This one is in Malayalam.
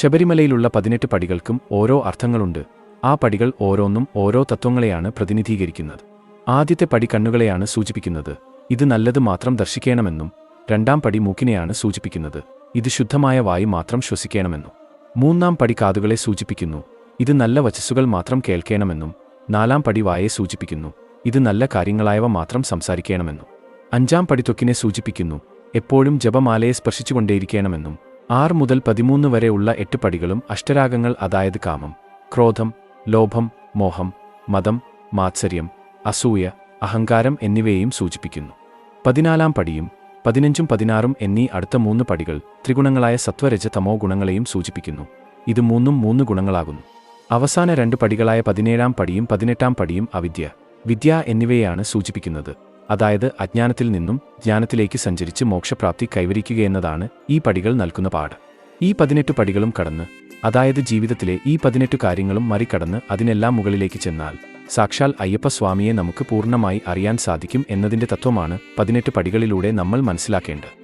ശബരിമലയിലുള്ള പതിനെട്ട് പടികൾക്കും ഓരോ അർത്ഥങ്ങളുണ്ട്. ആ പടികൾ ഓരോന്നും ഓരോ തത്വങ്ങളെയാണ് പ്രതിനിധീകരിക്കുന്നത്. ആദ്യത്തെ പടി കണ്ണുകളെയാണ് സൂചിപ്പിക്കുന്നത്. ഇത് നല്ലത് മാത്രം ദർശിക്കണമെന്നും രണ്ടാം പടി മൂക്കിനെയാണ് സൂചിപ്പിക്കുന്നത്. ഇത് ശുദ്ധമായ വായു മാത്രം ശ്വസിക്കണമെന്നും. മൂന്നാം പടി കാതുകളെ സൂചിപ്പിക്കുന്നു. ഇത് നല്ല വചസ്സുകൾ മാത്രം കേൾക്കണമെന്നും നാലാം പടി വായെ സൂചിപ്പിക്കുന്നു. ഇത് നല്ല കാര്യങ്ങളായവ മാത്രം സംസാരിക്കണമെന്നും. അഞ്ചാം പടി ത്വക്കിനെ സൂചിപ്പിക്കുന്നു. എപ്പോഴും ജപമാലയെ സ്പർശിച്ചുകൊണ്ടേയിരിക്കണമെന്നും ആറ് മുതൽ പതിമൂന്ന് വരെ ഉള്ള എട്ട് പടികളും അഷ്ടരാഗങ്ങൾ അതായത് കാമം ക്രോധം ലോഭം മോഹം മതം മാത്സര്യം അസൂയ അഹങ്കാരം എന്നിവയെയും സൂചിപ്പിക്കുന്നു. പതിനാലാം പടിയും പതിനഞ്ചും പതിനാറും എന്നീ അടുത്ത മൂന്ന് പടികൾ ത്രിഗുണങ്ങളായ സത്വരജ തമോ ഗുണങ്ങളെയും സൂചിപ്പിക്കുന്നു. ഇത് മൂന്നും മൂന്ന് ഗുണങ്ങളാകുന്നു. അവസാന രണ്ട് പടികളായ പതിനേഴാം പടിയും പതിനെട്ടാം പടിയും അവിദ്യ വിദ്യ എന്നിവയെയാണ് സൂചിപ്പിക്കുന്നത്. അതായത് അജ്ഞാനത്തിൽ നിന്നും ജ്ഞാനത്തിലേക്ക് സഞ്ചരിച്ച് മോക്ഷപ്രാപ്തി കൈവരിക്കുകയെന്നതാണ് ഈ പടികൾ നൽകുന്ന പാഠം. ഈ പതിനെട്ട് പടികളും കടന്ന് അതായത് ജീവിതത്തിലെ ഈ പതിനെട്ട് കാര്യങ്ങളും മറികടന്ന് അതിനെല്ലാം മുകളിലേക്ക് ചെന്നാൽ സാക്ഷാൽ അയ്യപ്പസ്വാമിയെ നമുക്ക് പൂർണമായി അറിയാൻ സാധിക്കും എന്നതിന്റെ തത്വമാണ് പതിനെട്ട് പടികളിലൂടെ നമ്മൾ മനസ്സിലാക്കേണ്ടത്.